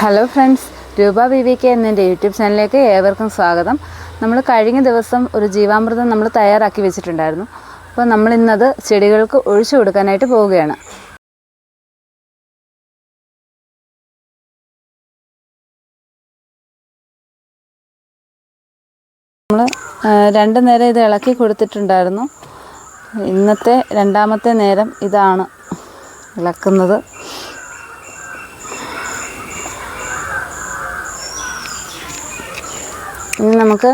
Hello friends Roopa V V K എന്നെ YouTube ചാനലിലേക്ക് ഏവർക്കും സ്വാഗതം. നമ്മൾ കഴിഞ്ഞ ദിവസം ഒരു ജീവാമൃതം നമ്മൾ തയ്യാറാക്കി വെച്ചിട്ടുണ്ടായിരുന്നു. അപ്പോൾ നമ്മൾ ഇന്നത് ചെടികൾക്ക് ഒഴിച്ചു കൊടുക്കാനായിട്ട് പോവുകയാണ്. നമ്മൾ രണ്ട് നേരം ഇത് ഇളക്കി കൊടുത്തിട്ടുണ്ടായിരുന്നു. ഇന്നത്തെ രണ്ടാമത്തെ നേരം ഇതാണ് ഇളക്കുന്നത്. ഇനി നമുക്ക്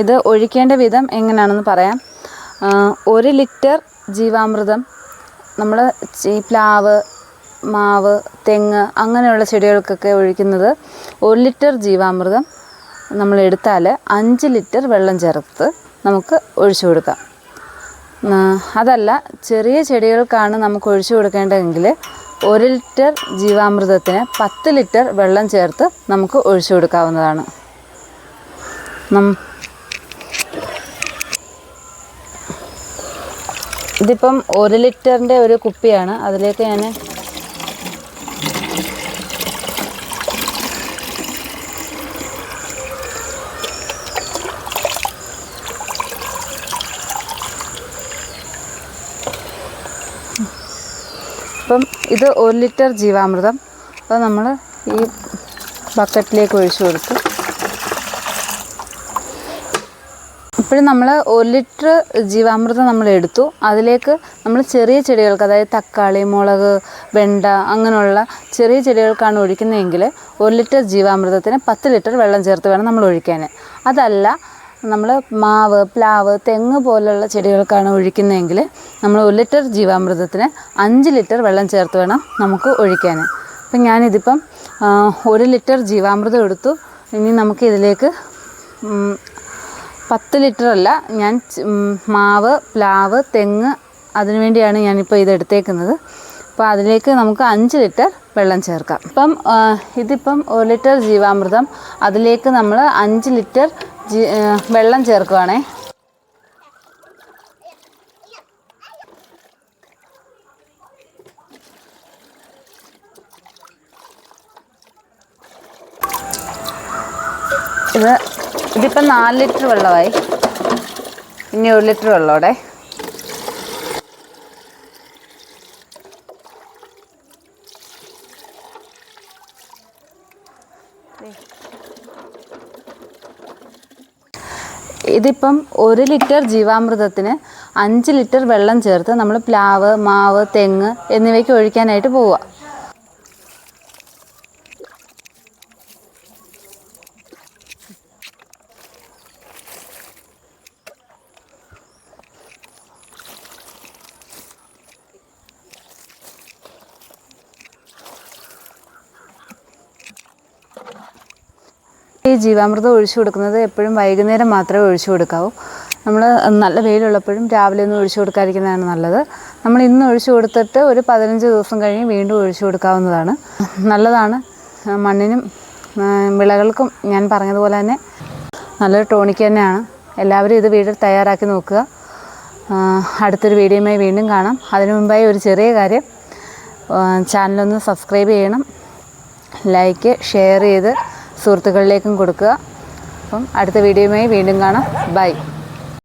ഇത് ഒഴിക്കേണ്ട വിധം എങ്ങനെയാണെന്ന് പറയാം. ഒരു ലിറ്റർ ജീവാമൃതം നമ്മൾ ഈ പ്ലാവ് മാവ് തെങ്ങ് അങ്ങനെയുള്ള ചെടികൾക്കൊക്കെ ഒഴിക്കുന്നത് ഒരു ലിറ്റർ ജീവാമൃതം നമ്മൾ എടുത്താൽ അഞ്ച് ലിറ്റർ വെള്ളം ചേർത്ത് നമുക്ക് ഒഴിച്ചു കൊടുക്കാം. അതല്ല ചെറിയ ചെടികൾക്കാണ് നമുക്ക് ഒഴിച്ചു കൊടുക്കേണ്ടതെങ്കിൽ ഒരു ലിറ്റർ ജീവാമൃതത്തിന് പത്ത് ലിറ്റർ വെള്ളം ചേർത്ത് നമുക്ക് ഒഴിച്ചു കൊടുക്കാവുന്നതാണ്. ഇതിപ്പം ഒരു ലിറ്ററിന്റെ ഒരു കുപ്പിയാണ്. അതിലേക്ക് ഞാൻ അപ്പം ഇത് ഒരു ലിറ്റർ ജീവാമൃതം. അത് നമ്മൾ ഈ ബക്കറ്റിലേക്ക് ഒഴിച്ചു കൊടുത്തു ഇപ്പോഴും നമ്മൾ ഒരു ലിറ്റർ ജീവാമൃതം നമ്മൾ എടുത്തു. അതിലേക്ക് നമ്മൾ ചെറിയ ചെടികൾക്ക് അതായത് തക്കാളി മുളക് വെണ്ട അങ്ങനെയുള്ള ചെറിയ ചെടികൾക്കാണ് ഒഴിക്കുന്നതെങ്കിൽ ഒരു ലിറ്റർ ജീവാമൃതത്തിന് പത്ത് ലിറ്റർ വെള്ളം ചേർത്ത് വേണം നമ്മൾ ഒഴിക്കാൻ അതല്ല നമ്മൾ മാവ് പ്ലാവ് തെങ്ങ് പോലുള്ള ചെടികൾക്കാണ് ഒഴിക്കുന്നതെങ്കിൽ നമ്മൾ ഒരു ലിറ്റർ ജീവാമൃതത്തിന് അഞ്ച് ലിറ്റർ വെള്ളം ചേർത്ത് വേണം നമുക്ക് ഒഴിക്കാൻ അപ്പം ഞാനിതിപ്പം ഒരു ലിറ്റർ ജീവാമൃതം എടുത്തു. ഇനി നമുക്ക് ഇതിലേക്ക് പത്ത് ലിറ്റർ അല്ല ഞാൻ മാവ് പ്ലാവ് തെങ്ങ് അതിനു വേണ്ടിയാണ് ഞാനിപ്പോൾ ഇത് എടുത്തേക്കുന്നത്. അപ്പോൾ അതിലേക്ക് നമുക്ക് അഞ്ച് ലിറ്റർ വെള്ളം ചേർക്കാം. ഇപ്പം ഇതിപ്പം ഒരു ലിറ്റർ ജീവാമൃതം അതിലേക്ക് നമ്മൾ അഞ്ച് ലിറ്റർ വെള്ളം ചേർക്കുവാണേ. ഇത് ഇതിപ്പം നാല് ലിറ്റർ വെള്ളമായി. ഇനി ഒരു ലിറ്റർ വെള്ളമോടെ ഇതിപ്പം ഒരു ലിറ്റർ ജീവാമൃതത്തിന് അഞ്ച് ലിറ്റർ വെള്ളം ചേർത്ത് നമ്മൾ പ്ലാവ് മാവ് തെങ്ങ് എന്നിവയ്ക്ക് ഒഴിക്കാനായിട്ട് പോവുക. ഈ ജീവാമൃതം ഒഴിച്ചു കൊടുക്കുന്നത് എപ്പോഴും വൈകുന്നേരം മാത്രമേ ഒഴിച്ചു കൊടുക്കാവൂ. നമ്മൾ നല്ല വെയിലുള്ളപ്പോഴും രാവിലെ ഒന്നും ഒഴിച്ചു കൊടുക്കാതിരിക്കുന്നതാണ് നല്ലത്. നമ്മൾ ഇന്ന് ഒഴിച്ചു കൊടുത്തിട്ട് ഒരു പതിനഞ്ച് ദിവസം കഴിഞ്ഞ് വീണ്ടും ഒഴിച്ചു കൊടുക്കാവുന്നതാണ്. നല്ലതാണ്. മണ്ണിനും വിളകൾക്കും ഞാൻ പറഞ്ഞതുപോലെ തന്നെ നല്ലൊരു ടോണിക്ക് തന്നെയാണ്. എല്ലാവരും ഇത് വീട്ടിൽ തയ്യാറാക്കി നോക്കുക. അടുത്തൊരു വീഡിയോയുമായി വീണ്ടും കാണാം. അതിനു മുമ്പായി ഒരു ചെറിയ കാര്യം ചാനലൊന്ന് സബ്സ്ക്രൈബ് ചെയ്യണം. ലൈക്ക് ഷെയർ ചെയ്ത് സുഹൃത്തുക്കളിലേക്കും കൊടുക്കുക. അപ്പം അടുത്ത വീഡിയോയുമായി വീണ്ടും കാണാം. ബൈ